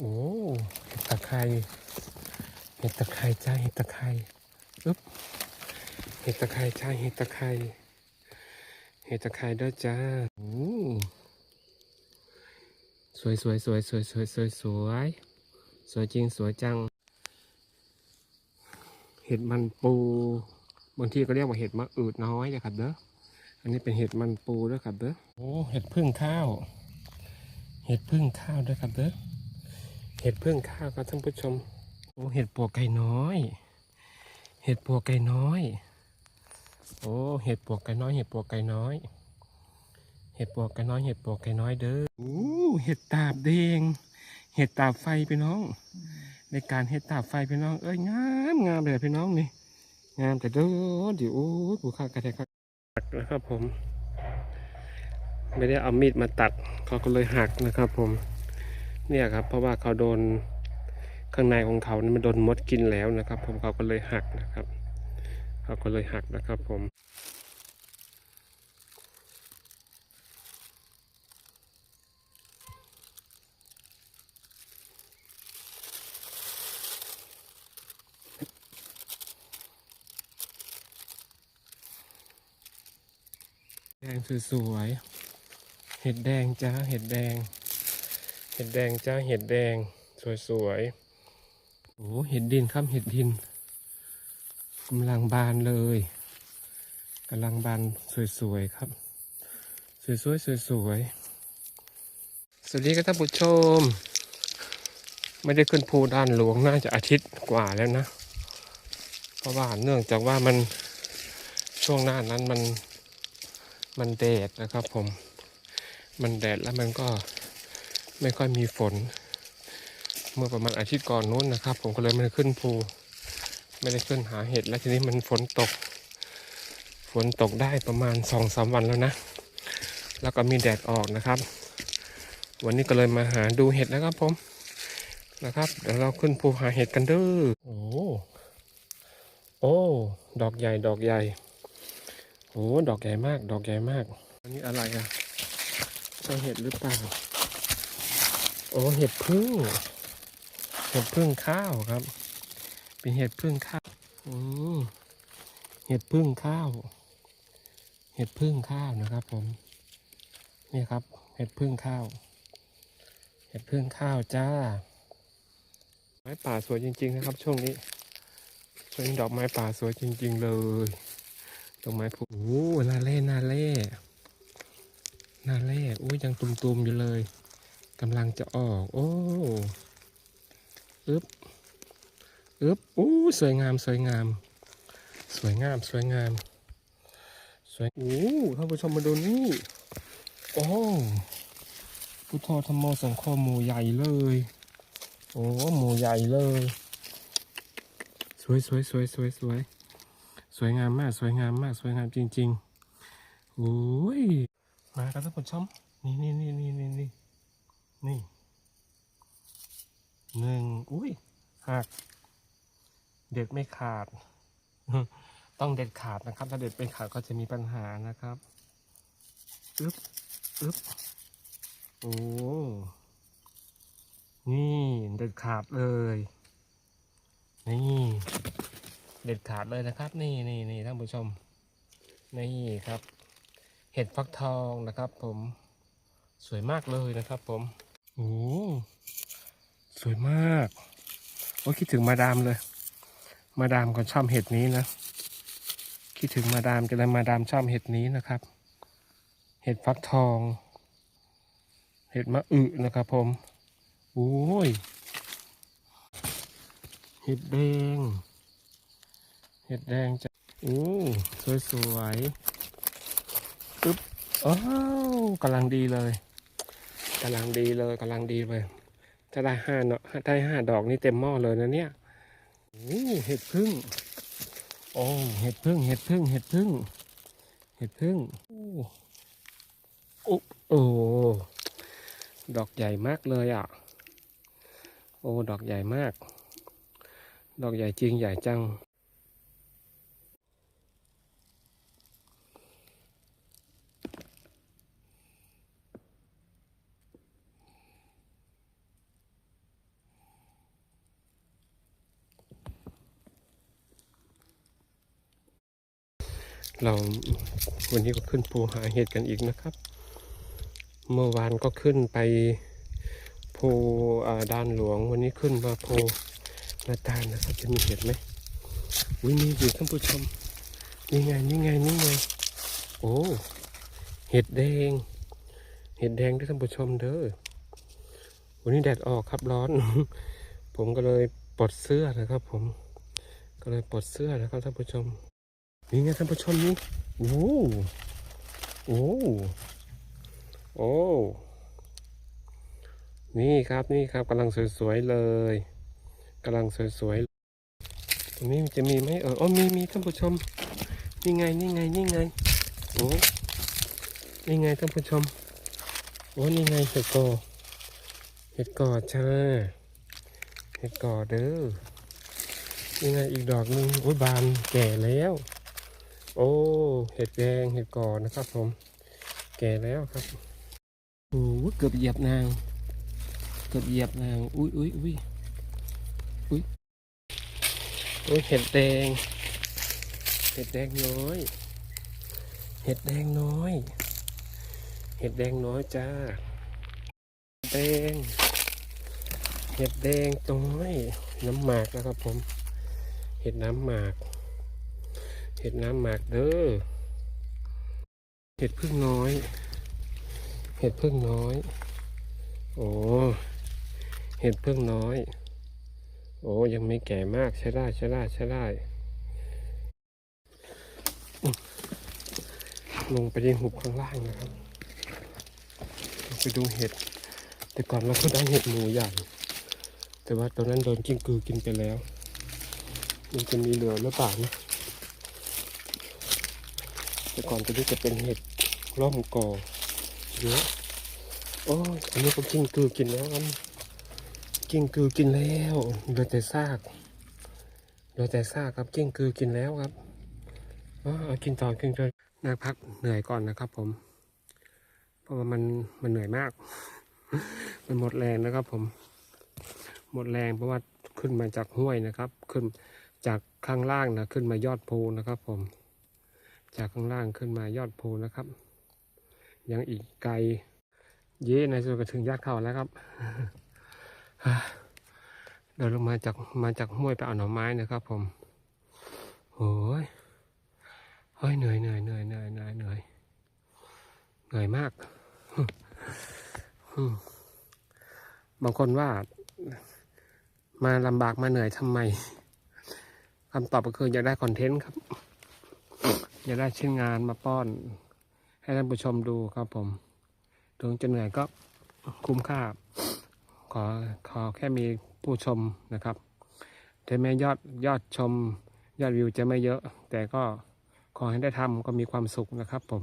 โอ้เห็ดตะไคร้เห็ดตะไคร้จ้าเห็ดตะไคร้อึ๊บเห็ดตะไคร้จ้าเห็ดตะไคร้เห็ดตะไคร้ด้วยจ้าโอ้สวยสวยสวยสวยสวยสวยสวยสวยจริงสวยจัง เห็ดมันปูบางทีก็เรียกว่าเห็ดมะอืดน้อยนะครับเด้ออันนี้เป็นเห็ดมันปูด้วยครับเด้อโอ้เห็ดพึ่งข้าว เห็ดพึ่งข้าวด้วยครับเด้อ เห็ดพึ่งข้าวครับท่านผู้ชมโอ้เห็ดปวกไก่น้อย เห็ดปวกไก่น้อย โอ้เห็ดปวกไก่น้อย เห็ดปวกไก่น้อย เห็ดปวกไก่น้อย เห็ดปวกไก่น้อยเด้อโอ้เห็ดตาบแดง เห็ดตาบไฟพี่น้อง ในการเห็ดตาบไฟพี่น้อง เอ้ยงามงามเลยพี่น้องนี่ งามแต่เด้อเดี๋ยวโอ้ยผูข้ากระแทกครับหักนะครับผม ไม่ได้เอามีดมาตัดเขาก็เลยหักนะครับผม เนี่ยครับ เพราะว่าเขาโดนข้างในของเขานี่มันโดนมดกินแล้วนะครับ ผมเขาก็เลยหักนะครับ เขาก็เลยหักนะครับผมแดงสวยๆ เห็ดแดงจ้า เห็ดแดง ห็ดแดงจ้าเห็ดแดงสวยๆ โอ้เห็ดดินครับเห็ดดินกำลังบานเลยกำลังบานสวยๆครับ สวยๆสวยๆสวัสดีครับท่านผู้ชม ไม่ได้ขึ้นภูด้านหลวงน่าจะอาทิตย์กว่าแล้วนะ เพราะว่าเนื่องจากว่ามันช่วงหน้านั้นมันมันแดดนะครับผม มันแดดแล้วมันก็ ไม่ค่อยมีฝน เมื่อประมาณอาทิตย์ก่อนนู้นนะครับ ผมก็เลยไม่ได้ขึ้นภู ไม่ได้ขึ้นหาเห็ดแล้วทีนี้มันฝนตก ฝนตกได้ประมาณสองสามวันแล้วนะ แล้วก็มีแดดออกนะครับ วันนี้ก็เลยมาหาดูเห็ดนะครับผมนะครับเดี๋ยวเราขึ้นภูหาเห็ดกันเด้อโอ้โอ้ดอกใหญ่ดอกใหญ่โอ้ดอกใหญ่มาก ดอกใหญ่มาก อันนี้อะไรอะใช่เห็ดหรือเปล่า โอ้เห็ดพึ่งเห็ดพึ่งข้าวครับ เป็นเห็ดพึ่งข้าวเห็ดพึ่งข้าว เห็ดพึ่งข้าวนะครับ ผม นี่ครับ เห็ดพึ่งข้าว เห็ดพึ่งข้าวจ้า ไม้ป่าสวยจริง ๆ นะครับ ช่วงนี้ ช่วงนี้ดอกไม้ป่าสวยจริง ๆ เลยดอกไม้ผูโอ้นาเล่นาเล่นาเล่อุ้ยยังตุ่มๆอยู่เลย กำลังจะออก โอ้อึบอึบอู้สวยงาม สวยงาม สวยงาม สวยงาม สวยโอ้ท่านผู้ชมมาดูนี่ โอ้พุทโธธรรมโมสังโฆหมูใหญ่เลย โอ้หมูใหญ่เลย สวยสวยสวยสวยสวยสวยงามมาก สวยงามมาก สวยงามจริงๆโอ้ย มาครับท่านผู้ชม นี่นี่นี่นี่นี่ นี่หนึ่งอุ้ยหัก เด็ดไม่ขาด ต้องเด็ดขาดนะครับ ถ้าเด็ดไม่ขาดก็จะมีปัญหานะครับอึ๊บอึ๊บโอ้นี่เด็ดขาดเลย นี่เด็ดขาดเลยนะครับ นี่นี่นี่ท่านผู้ชม นี่ครับ เห็ดฟักทองนะครับ ผมสวยมากเลยนะครับ ผม โอ้สวยมาก โอ้คิดถึงมาดามเลย มาดามก็ชอบเห็ดนี้นะ คิดถึงมาดามจะได้มาดามชอบเห็ดนี้นะครับ เห็ดฟักทอง เห็ดมะอึนะครับผมโอ้ย เห็ดแดง เห็ดแดงจะโอ้สวยสวยๆปึ๊บ อ้าวกำลังดีเลย กำลังดีเลยกำลังดีเลยถ้าได้ห้าเนาะได้ห้าดอกนี่เต็มหม้อเลยนะเนี่ยโอ้เห็ดพึ่งโอ้เห็ดพึ่งเห็ดพึ่งเห็ดพึ่งเห็ดพึ่งโอ้โอ้โอ้ดอกใหญ่มากเลยอะ โอ้ ดอกใหญ่มาก ดอกใหญ่จริงใหญ่จัง เราวันนี้ก็ขึ้นภูหาเห็ดกันอีกนะครับ เมื่อวานก็ขึ้นไปภูด้านหลวง วันนี้ขึ้นมาภูนาตาลนะครับจะมีเห็ดไหมวิมีอยู่ท่านผู้ชมนี่ไงนี่ไงนี่ไงโอ้เห็ดแดง เห็ดแดงด้วยท่านผู้ชมเด้อวันนี้แดดออกครับร้อน ผมก็เลยปลดเสื้อนะครับ ผม ก็เลยปลดเสื้อนะครับท่านผู้ชม นี่ไงท่านผู้ชมนี่โอ้โอ้โอ้นี่ครับนี่ครับกำลังสวยๆเลยกำลังสวยๆตรงนี้จะมีไหมเอออ๋อมีมีท่านผู้ชมนี่ไงนี่ไงนี่ไงโอ้นี่ไงท่านผู้ชมโอ้นี่ไงเห็ดกอเห็ดกอจ้าเห็ดกอเด้อนี่ไงอีกดอกหนึ่งโอ้ยบานแก่แล้ว โอ้เห็ดแดงเห็ดกอนะครับผม แก่แล้วครับโอ้เกือบเหยียบนาง เกือบเหยียบนาง อุ้ยอุ้ยอุ้ยอุ้ยโอ้ยเห็ดแดง เห็ดแดงน้อย เห็ดแดงน้อย เห็ดแดงน้อยจ้าแดง เห็ดแดงน้อย น้ำหมากนะครับผม เห็ดน้ำหมาก เห็ดน้ำหมากเด้อ เห็ดพึ่งน้อย เห็ดพึ่งน้อย โอ้ เห็ดพึ่งน้อย โอ้ยังไม่แก่มากใช้ได้ใช้ได้ใช้ได้ ลงไปในหุบข้างล่างนะครับ ไปดูเห็ด แต่ก่อนเราก็ได้เห็ดหมูใหญ่ แต่ว่าตอนนั้นโดนจิ้งกือกินไปแล้ว มันจะมีเหลือหรือเปล่านะ แต่ก่อนตัวนี้จะเป็นเห็ดร่อมกอเยอะโอ้ยอันนี้ก็จิ้งกือกินแล้วครับจิ้งกือกินแล้วเหลือแต่ซากเหลือแต่ซากครับจิ้งกือกินแล้วครับอ๋อเอากินต่อกินต่อนั่งพักเหนื่อยก่อนนะครับผม เพราะว่ามันมันเหนื่อยมาก มันหมดแรงนะครับผม หมดแรงเพราะว่าขึ้นมาจากห้วยนะครับ ขึ้นจากข้างล่างนะขึ้นมายอดภูนะครับผม จากข้างล่างขึ้นมายอดภูนะครับ ยังอีกไกล เย้ในส่วนก็ถึงยอดเขาแล้วครับเดินลงมาจากมาจากห้วยไปเอาหน่อไม้นะครับ ผมโอ้ยเฮ้ยเหนื่อยเหนื่อยเหนื่อยเหนื่อยเหนื่อยเหนื่อยเหนื่อยมาก บางคนว่า มาลำบากมาเหนื่อยทำไมคำตอบก็คืออยากได้คอนเทนต์ครับ จะได้ชิ้นงานมาป้อน ให้ท่านผู้ชมดูครับผม ถึงจะเหนื่อยก็คุ้มค่า ขอขอแค่มีผู้ชมนะครับถึงแม้ยอดยอดชม ยอดวิวจะไม่เยอะ แต่ก็ขอให้ได้ทำก็มีความสุขนะครับผม